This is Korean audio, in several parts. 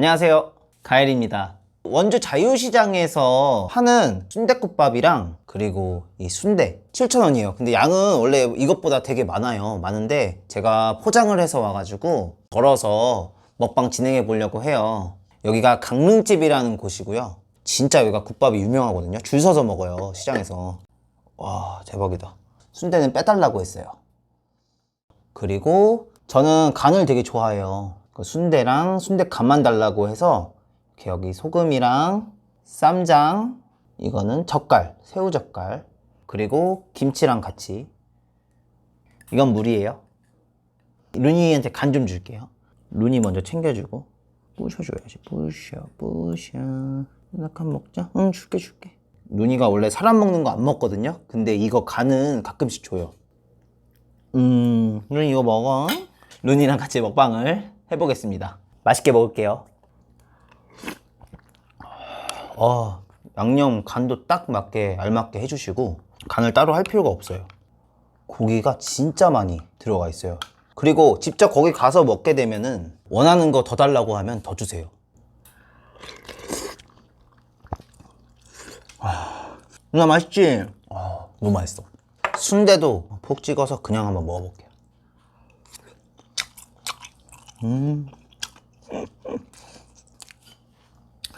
안녕하세요. 가엘입니다. 원주 자유시장에서 파는 순대국밥이랑 그리고 이 순대 7,000원이에요. 근데 양은 원래 이것보다 되게 많아요. 많은데 제가 포장을 해서 와가지고 걸어서 먹방 진행해 보려고 해요. 여기가 강릉집이라는 곳이고요. 진짜 여기가 국밥이 유명하거든요. 줄 서서 먹어요. 시장에서. 와 대박이다. 순대는 빼달라고 했어요. 그리고 저는 간을 되게 좋아해요. 그 순대랑 순대 간만 달라고 해서 이렇게 여기 소금이랑 쌈장, 이거는 젓갈, 새우 젓갈, 그리고 김치랑 같이. 이건 물이에요. 루니한테 간 좀 줄게요. 루니 먼저 챙겨주고 부셔줘야지. 부셔, 부셔. 나간 먹자. 응, 줄게, 줄게. 루니가 원래 사람 먹는 거 안 먹거든요. 근데 이거 간은 가끔씩 줘요. 음, 루니 이거 먹어. 루니랑 같이 먹방을 해보겠습니다. 맛있게 먹을게요. 어, 양념 간도 딱 맞게 알맞게 해주시고 간을 따로 할 필요가 없어요. 고기가 진짜 많이 들어가 있어요. 그리고 직접 거기 가서 먹게 되면은 원하는 거 더 달라고 하면 더 주세요. 아, 누나 맛있지? 아, 너무 맛있어. 순대도 푹 찍어서 그냥 한번 먹어볼게요. 음.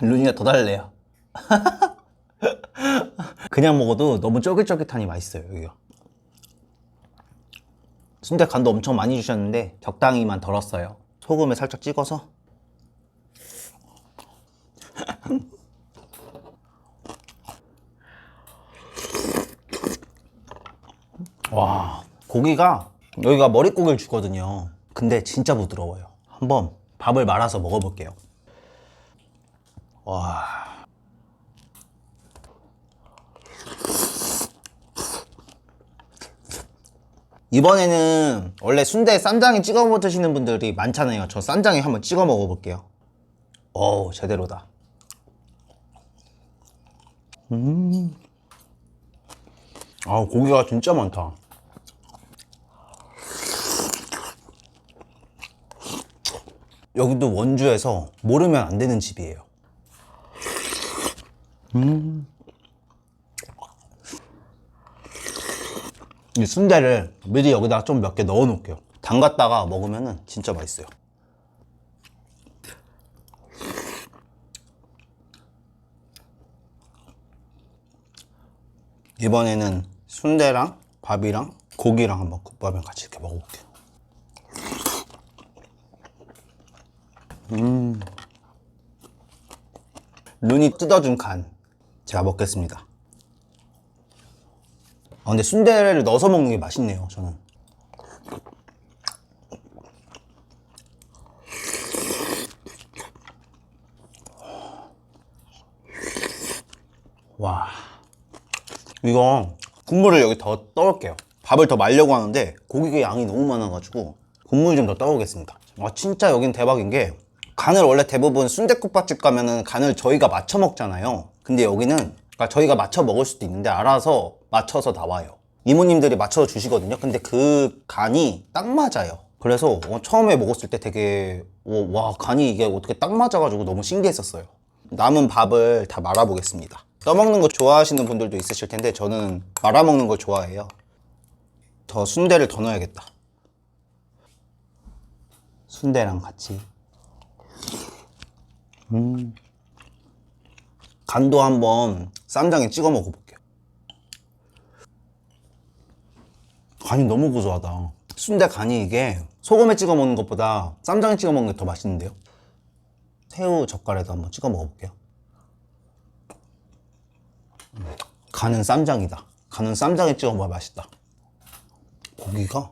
루니가 더 달래요. 그냥 먹어도 너무 쫄깃쫄깃하니 맛있어요, 여기가. 순대 간도 엄청 많이 주셨는데 적당히만 덜었어요. 소금에 살짝 찍어서. 와, 고기가 여기가 머릿고기를 주거든요. 근데 진짜 부드러워요. 한번 밥을 말아서 먹어볼게요. 와. 이번에는 원래 순대에 쌈장에 찍어 먹 드시는 분들이 많잖아요. 저 쌈장에 한번 찍어 먹어볼게요. 어우, 제대로다. 음. 아, 고기가 진짜 많다. 여기도 원주에서 모르면 안 되는 집이에요. 이 순대를 미리 여기다가 좀 몇 개 넣어 놓을게요. 담갔다가 먹으면 진짜 맛있어요. 이번에는 순대랑 밥이랑 고기랑 한번 국밥이랑 같이 이렇게 먹어볼게요. 눈이 뜯어준 간 제가 먹겠습니다. 아, 근데 순대를 넣어서 먹는 게 맛있네요, 저는. 와. 이거 국물을 여기 더 떠올게요. 밥을 더 말려고 하는데 고기가 양이 너무 많아가지고 국물 좀 더 떠오겠습니다. 와, 진짜 여긴 대박인 게 간을 원래 대부분 순대국밥집 가면은 간을 저희가 맞춰 먹잖아요. 근데 여기는 그러니까 저희가 맞춰 먹을 수도 있는데 알아서 맞춰서 나와요. 이모님들이 맞춰 주시거든요. 근데 그 간이 딱 맞아요. 그래서 어, 처음에 먹었을 때 되게 어, 와 간이 이게 어떻게 딱 맞아가지고 너무 신기했었어요. 남은 밥을 다 말아보겠습니다. 떠먹는 거 좋아하시는 분들도 있으실 텐데 저는 말아먹는 걸 좋아해요. 더 순대를 더 넣어야겠다. 순대랑 같이. 간도 한번 쌈장에 찍어 먹어볼게요. 간이 너무 고소하다. 순대 간이 이게 소금에 찍어 먹는 것보다 쌈장에 찍어 먹는 게 더 맛있는데요? 새우 젓갈에도 한번 찍어 먹어볼게요. 음, 간은 쌈장이다. 간은 쌈장에 찍어 먹어야 맛있다. 고기가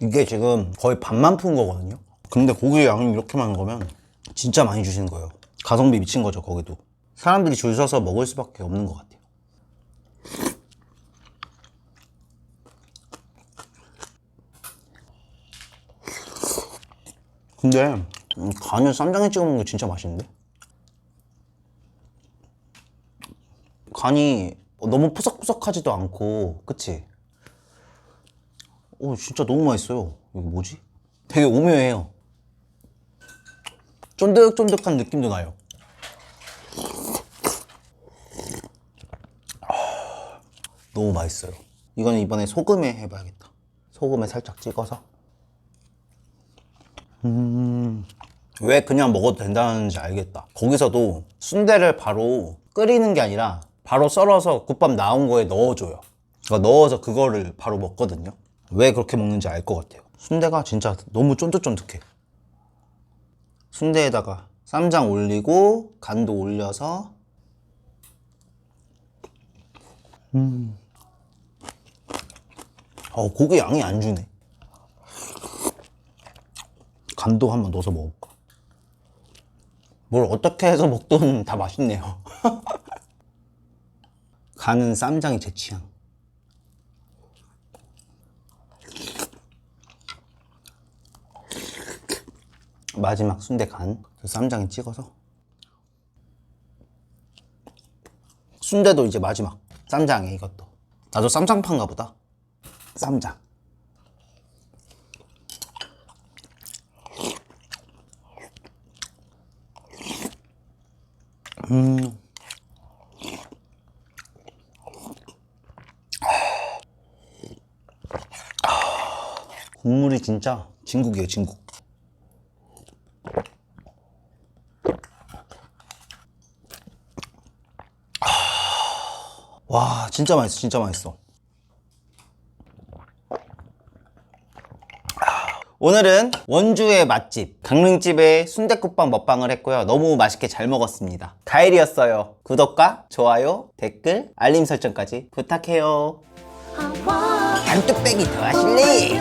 이게 지금 거의 반만 푼 거거든요. 근데 고기 양이 이렇게 많은 거면 진짜 많이 주시는 거예요. 가성비 미친 거죠, 거기도. 사람들이 줄 서서 먹을 수밖에 없는 것 같아요. 근데 음, 간을 쌈장에 찍어 먹는 게 진짜 맛있는데? 간이 너무 푸석푸석하지도 않고, 그치? 오, 진짜 너무 맛있어요. 이거 뭐지? 되게 오묘해요. 쫀득쫀득한 느낌도 나요. 아, 너무 맛있어요. 이거는 이번에 소금에 해봐야겠다. 소금에 살짝 찍어서. 음, 왜 그냥 먹어도 된다는지 알겠다. 거기서도 순대를 바로 끓이는 게 아니라 바로 썰어서 국밥 나온 거에 넣어줘요. 그러니까 넣어서 그거를 바로 먹거든요. 왜 그렇게 먹는지 알 것 같아요. 순대가 진짜 너무 쫀득쫀득해. 순대에다가 쌈장 올리고 간도 올려서 음. 어, 고기 양이 안 주네. 간도 한번 넣어서 먹을까? 뭘 어떻게 해서 먹든 다 맛있네요. 간은 쌈장이 제 취향. 마지막 순대 간, 그 쌈장에 찍어서. 순대도 이제 마지막. 쌈장에 이것도. 나도 쌈장파인가 보다. 쌈장. 국물이 진짜 진국이에요, 진국. 와, 진짜 맛있어, 진짜 맛있어. 오늘은 원주의 맛집 강릉집의 순댓국밥 먹방을 했고요. 너무 맛있게 잘 먹었습니다. 가일이었어요. 구독과 좋아요, 댓글, 알림 설정까지 부탁해요. 단뚝배기 더 하실래?